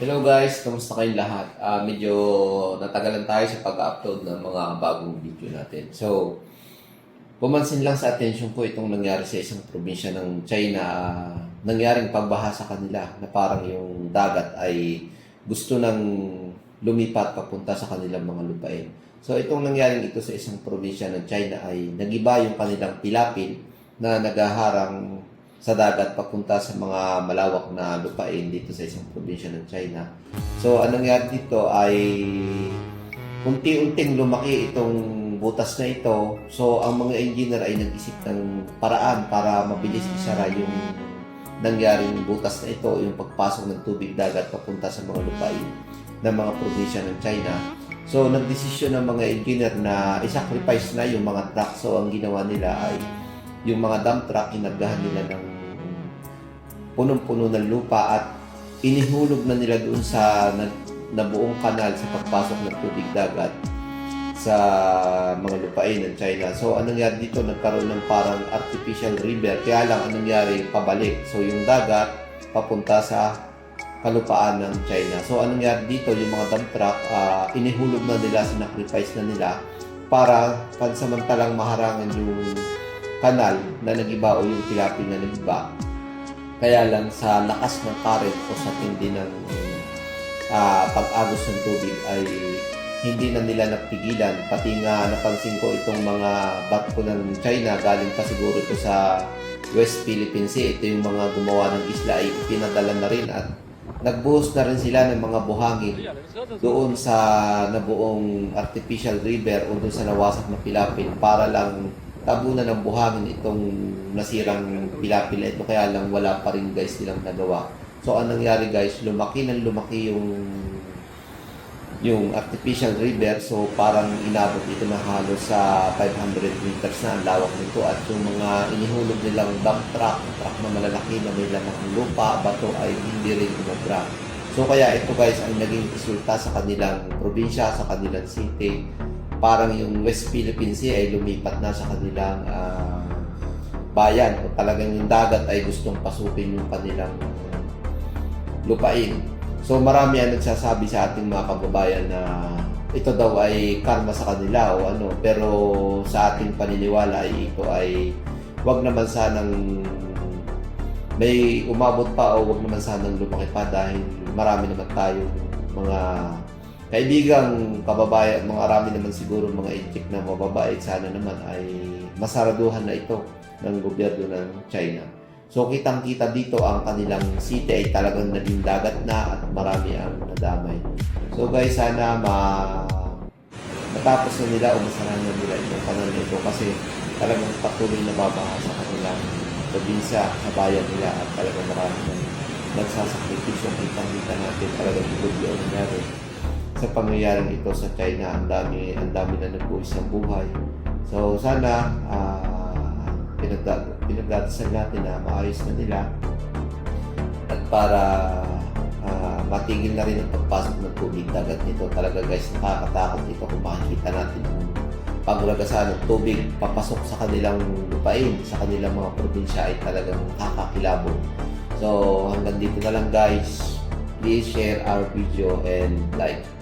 Hello guys, kamusta kayong lahat? Ah, medyo natagalan tayo sa pag-upload ng mga bagong video natin. So, pumansin lang sa attention ko itong nangyari sa isang probinsya ng China. nangyaring pagbaha sa kanila na parang yung dagat ay gusto nang lumipat papunta sa kanilang mga lupain. So, itong nangyaring ito sa isang probinsya ng China ay nagiba yung kanilang pilapil na nagaharang sa dagat papunta sa mga malawak na lupain dito sa isang probinsya ng China. So, anong nangyari dito ay unti-unting lumaki itong butas na ito. So, ang mga engineer ay nag-isip ng paraan para mabilis isara yung nangyaring butas na ito, yung pagpasok ng tubig dagat papunta sa mga lupain ng mga probinsya ng China. So, nagdesisyon ng mga engineer na isacrifice na yung mga truck. So, ang ginawa nila ay yung mga dump truck, inagahan nila ng punong-puno ng lupa at inihulog na nila doon sa na, nabuong kanal sa pagpasok ng tubig dagat sa mga lupain ng China. So, anong nangyari dito? Nagkaroon ng parang artificial river. Kaya lang, anong nangyari? Pabalik. So, yung dagat, papunta sa kalupaan ng China. So, anong nangyari dito? Yung mga dump truck, ah, inihulog na nila, sinacrifice na nila para pansamantalang maharangan yung kanal na nagiba yung tilapia na nagiba. Kaya lang sa lakas ng current o sa tindi ng ah, pag-agos ng tubig ay hindi na nila napigilan. Pati nga napansin ko itong mga barko ng China, galing pa siguro ito sa West Philippine Sea. Ito yung mga gumawa ng isla ay pinadala na rin at nagbuhos na rin sila ng mga buhangin doon sa nabuong artificial river o doon sa nawasak na pilapil para lang tabunan ng buhangin itong nasirang pilapil na ito kaya lang wala pa rin guys nilang nagawa. So anong nangyari guys, lumaki ng lumaki yung yung artificial river so parang inabot ito na halos sa 500 meters na ang lawak nito at yung mga inihulog nilang dump truck, truck na malalaki na may laman ng lupa, bato ay hindi rin umobra. So kaya ito guys ang naging resulta sa kanilang probinsya, sa kanilang city. Parang yung West Philippine Sea ay lumipat na sa kanilang ah, bayan o talagang yung dagat ay gustong pasukin yung kanilang lupain. So marami ang nagsasabi sa ating mga kababayan na ito daw ay karma sa kanila o ano. Pero sa ating paniniwala ay ito ay wag naman sanang may umabot pa o wag naman sanang lumaki pa dahil marami naman tayong mga kaibigang kababayan, marami naman siguro mga intik na mababait sana naman ay masaraduhan na ito ng gobyerno ng China. So kitang-kita dito ang kanilang city ay talagang naging dagat na at marami ang nadamay. So guys, sana ma matapos na nila o masarahan na nila itong kanal na ito kasi talagang patuloy na babaha sa kanilang probinsya, sa bayan nila at talagang marami na nagsasakripisyo. Kitang-kita natin talagang ang nangyari sa pangyayaring ito sa China. Ang dami, ang dami na nagbuwis ng buhay. So sana ah, pinagda- pinagdadasal natin na maayos na nila at para ah, matigil na rin ang pagpasok ng tubig dagat nito. Talaga guys, nakakatakot dito kung makikita natin yung paglagasan ng tubig papasok sa kanilang lupain, sa kanilang mga probinsya ay talagang kakakilabot. So hanggang dito na lang guys. Please share our video and like.